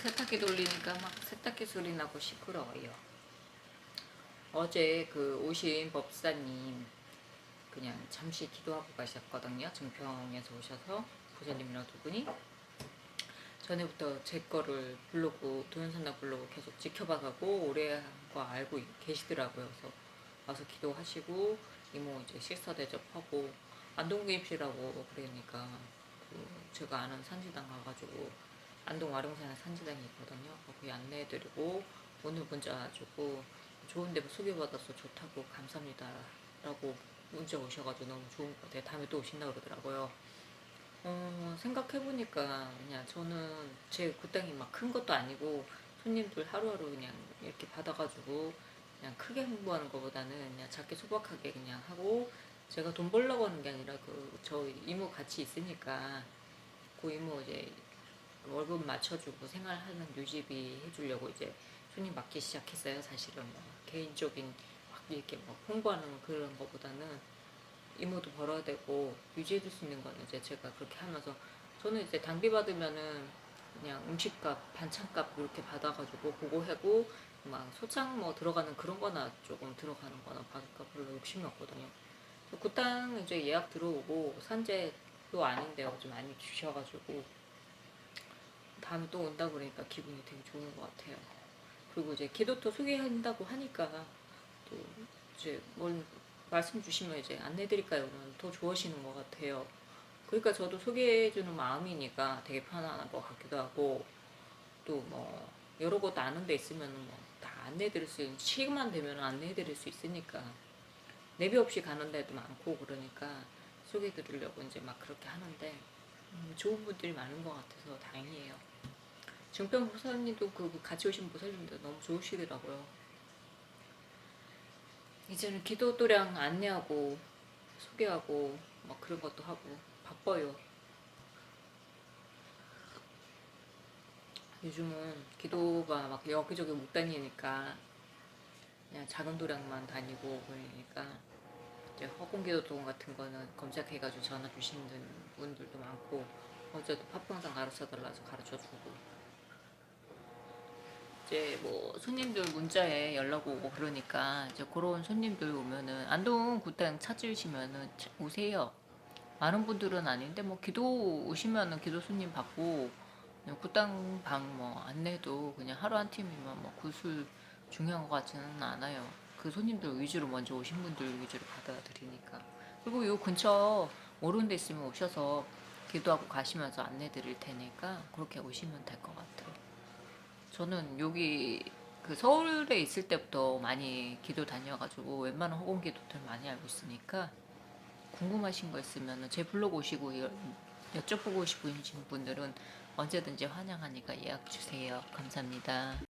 세탁기 돌리니까 막 세탁기 소리 나고 시끄러워요. 어제 그 오신 법사님 그냥 잠시 기도하고 가셨거든요. 증평에서 오셔서 부자님이랑 두 분이 전에부터 제 거를 블로그 도연산당 블로그 계속 지켜봐가고 오래 한거 알고 계시더라고요. 그래서 와서 기도하시고 이모 이제 식사 대접하고 안동구입시라고 그러니까 그 제가 아는 산지당 가가지고 안동 와룡산에 산지당이 있거든요. 거기 안내해드리고 오늘 문자 주고 좋은데 소개받아서 좋다고 감사합니다 라고 문자 오셔가지고 너무 좋은 것 같아요. 다음에 또 오신다 그러더라고요. 어, 생각해보니까 그냥 저는 제 그 땅이 막 큰 것도 아니고 손님들 하루하루 그냥 이렇게 받아가지고 그냥 크게 홍보하는 것보다는 그냥 작게 소박하게 그냥 하고 제가 돈 벌려고 하는 게 아니라 그 저희 이모 같이 있으니까 그 이모 이제 월급 맞춰주고 생활하는 유지비 해주려고 이제 손님 맡기 시작했어요. 사실은 뭐 개인적인 막 이렇게 막 홍보하는 그런 것보다는 이모도 벌어야 되고 유지해줄 수 있는 거는 이제 제가 그렇게 하면서 저는 이제 당비 받으면은 그냥 음식값, 반찬값 이렇게 받아가지고 그거 하고 막 소창 뭐 들어가는 그런 거나 조금 들어가는 거나 받을까 별로 욕심이 없거든요. 그땅 이제 예약 들어오고 산재도 아닌데 요. 좀 많이 주셔가지고 다음에 또 온다 그러니까 기분이 되게 좋은 것 같아요. 그리고 이제 기도터 소개한다고 하니까 또 이제 뭘 말씀 주시면 이제 안내드릴까요는 더 좋아하시는 것 같아요. 그러니까 저도 소개해주는 마음이니까 되게 편안한 것 같기도 하고 또 뭐 여러 곳 아는 데 있으면 뭐 다 안내해드릴 수 있는 시간만 되면 안내해드릴 수 있으니까 내비 없이 가는 데도 많고 그러니까 소개해드리려고 이제 막 그렇게 하는데 음, 좋은 분들이 많은 것 같아서 다행이에요. 증평 보살님도 그 같이 오신 보살님도 너무 좋으시더라고요. 이제는 기도 도량 안내하고 소개하고 막 그런 것도 하고 바빠요. 요즘은 기도가 막 여기저기 못 다니니까 그냥 작은 도량만 다니고 그러니까 이제 허공기도동 같은 거는 검색해가지고 전화 주시는 분들도 많고 어제도 팥빙상 가르쳐 달라서 가르쳐 주고 이제 뭐 손님들 문자에 연락 오고 그러니까 이제 그런 손님들 오면은 안동 구땅 찾으시면은 차- 오세요. 많은 분들은 아닌데 뭐 기도 오시면은 기도 손님 받고 그냥 구땅 방뭐 안내도 그냥 하루 한 팀이면 뭐 구술 중요한 것 같지는 않아요. 그 손님들 위주로 먼저 오신 분들 위주로 받아드리니까 그리고 요 근처 모르는 데 있으면 오셔서 기도하고 가시면서 안내 드릴 테니까 그렇게 오시면 될 것 같아요. 저는 여기 그 서울에 있을 때부터 많이 기도 다녀가지고 웬만한 허공 기도들 많이 알고 있으니까 궁금하신 거 있으면 제 블로그 오시고 여- 여쭤보고 싶으신 분들은 언제든지 환영하니까 예약 주세요. 감사합니다.